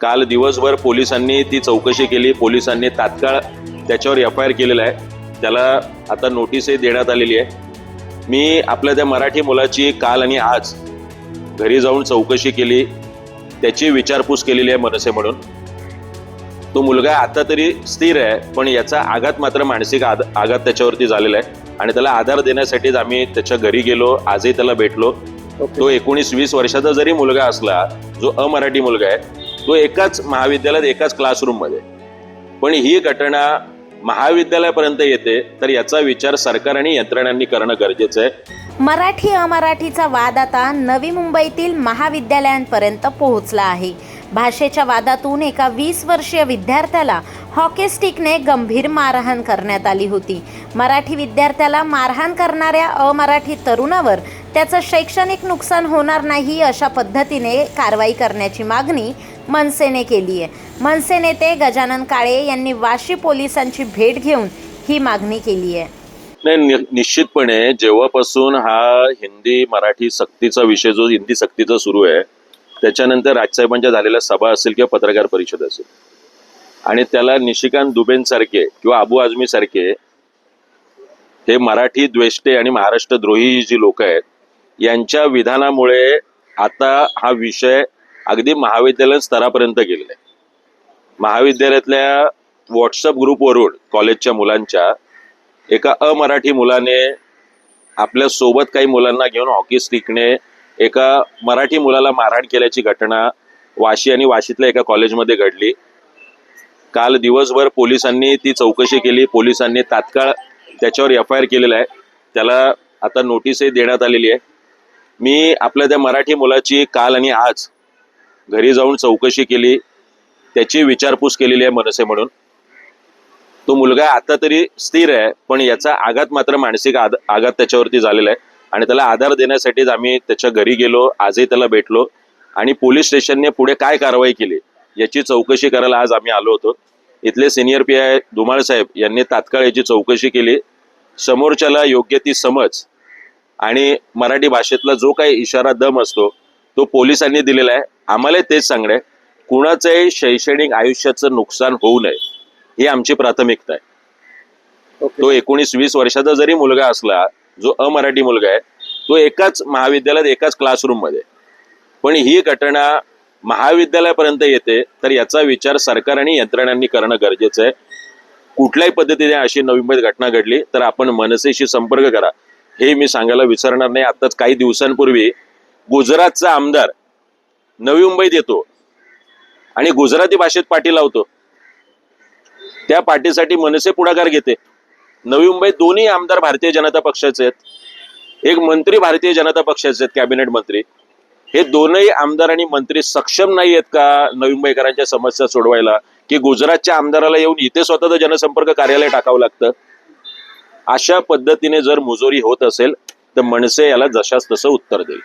काल दिवसभर पोलिसांनी ती चौकशी केली. पोलिसांनी तात्काळ त्याच्यावर एफ आय आर केलेला आहे. त्याला आता नोटीसही देण्यात आलेली आहे. मी आपल्या त्या मराठी मुलाची काल आणि आज घरी जाऊन चौकशी केली. त्याची विचारपूस केलेली आहे मनसे म्हणून. तो मुलगा आता तरी स्थिर आहे पण याचा आघात मात्र मानसिक आद- आघात त्याच्यावरती झालेला आहे. आणि त्याला आधार देण्यासाठीच आम्ही त्याच्या घरी गेलो आजही त्याला भेटलो. तो एकोणीस वीस वर्षाचा जरी मुलगा असला जो अमराठी मुलगा आहे तो एकाच महाविद्यालयात एकाच क्लासरूममध्ये पण ही घटना महाविद्यालयापर्यंत येते तर याचा विचार सरकार आणि यंत्रणांनी करणं गरजेचं आहे. मराठी अमराठीचा वाद आता नवी मुंबईतील महाविद्यालयांपर्यंत पोहोचला आहे. भाषेच्या वादातून एका वीस वर्षीय विद्यार्थ्याला हॉकी स्टिकने गंभीर मारहाण करण्यात आली होती. मराठी विद्यार्थ्याला मारहाण करणाऱ्या अमराठी तरुणावर त्याचं शैक्षणिक नुकसान होणार नाही अशा पद्धतीने कारवाई करण्याची मागणी मनसेने केली आहे. मनसे नेते गजानन काळे यांनी वाशी पोलिसांची भेट घेऊन ही मागणी केली आहे. नाही निश्चितपणे जेव्हापासून हा हिंदी मराठी सक्तीचा विषय जो हिंदी सक्तीचा सुरू आहे त्याच्यानंतर राजसाहेबांच्या झालेल्या सभा असेल किंवा पत्रकार परिषद असेल. आणि त्याला निशिकांत दुबेंसारखे किंवा अबू आझमी सारखे हे मराठी द्वेष्टे आणि महाराष्ट्र द्रोही जी लोक आहेत यांच्या विधानामुळे आता हा विषय अगदी महाविद्यालय स्तरापर्यंत गेलेला आहे. महाविद्यालयातल्या व्हॉट्सअप ग्रुपवरून कॉलेजच्या मुलांच्या एका अमराठी मुलाने आपल्यासोबत काही मुलांना घेऊन हॉकी स्टिकने एका मराठी मुलाला मारहाण केल्याची घटना वाशी आणि वाशीतल्या एका कॉलेजमध्ये घडली. काल दिवसभर पोलिसांनी ती चौकशी केली. पोलिसांनी तात्काळ त्याच्यावर एफ आय आर केलेला आहे. त्याला आता नोटीसही देण्यात आलेली आहे. मी आपल्या त्या मराठी मुलाची काल आणि आज घरी जाऊन चौकशी केली त्याची विचारपूस केलेली आहे मनसे म्हणून. तो मुलगा आता तरी स्थिर आहे पण याचा आघात मात्र मानसिक आद- आघात त्याच्यावरती झालेला आहे. आणि त्याला आधार देण्यासाठीच आम्ही त्याच्या घरी गेलो आजही त्याला भेटलो. आणि पोलीस स्टेशनने पुढे काय कारवाई केली याची चौकशी करायला आज आम्ही आलो होतो. इथले सिनियर पी आय धुमाळ साहेब यांनी तात्काळ याची चौकशी केली. समोरच्याला योग्य ती समज आणि मराठी भाषेतला जो काही इशारा दम असतो तो पोलिसांनी दिलेला आहे. आम्हाला तेच सांगणं आहे कुणाचंही शैक्षणिक आयुष्याचं नुकसान होऊ नये ही आमची प्राथमिकता आहे. तो एकोणीस वीस वर्षाचा जरी मुलगा असला जो अमराठी मुलगा आहे तो एकाच महाविद्यालयात एकाच क्लासरूममध्ये पण ही घटना महाविद्यालयापर्यंत येते तर याचा विचार सरकार आणि यंत्रणांनी करणं गरजेचं आहे. कुठल्याही पद्धतीने अशी नवी मुंबईत घटना घडली तर आपण मनसेशी संपर्क करा. हे मी सांगायला विसरणार नाही. आताच काही दिवसांपूर्वी गुजरातचा आमदार नवी मुंबईत येतो आणि गुजराती भाषेत पाठी लावतो. त्या पार्टीसाठी मनसे पुढाकार घेते. नवी मुंबईत दोन्ही आमदार भारतीय जनता पक्षाचे आहेत. एक मंत्री भारतीय जनता पक्षाचे आहेत कॅबिनेट मंत्री. हे दोनही आमदार आणि मंत्री सक्षम नाही आहेत का नवी मुंबईकरांच्या समस्या सोडवायला? की गुजरातच्या आमदाराला येऊन इथे स्वतःचं जनसंपर्क कार्यालय टाकावं लागतं? अशा पद्धतीने जर मुजोरी होत असेल तर मनसे याला जशास तसं उत्तर देईल.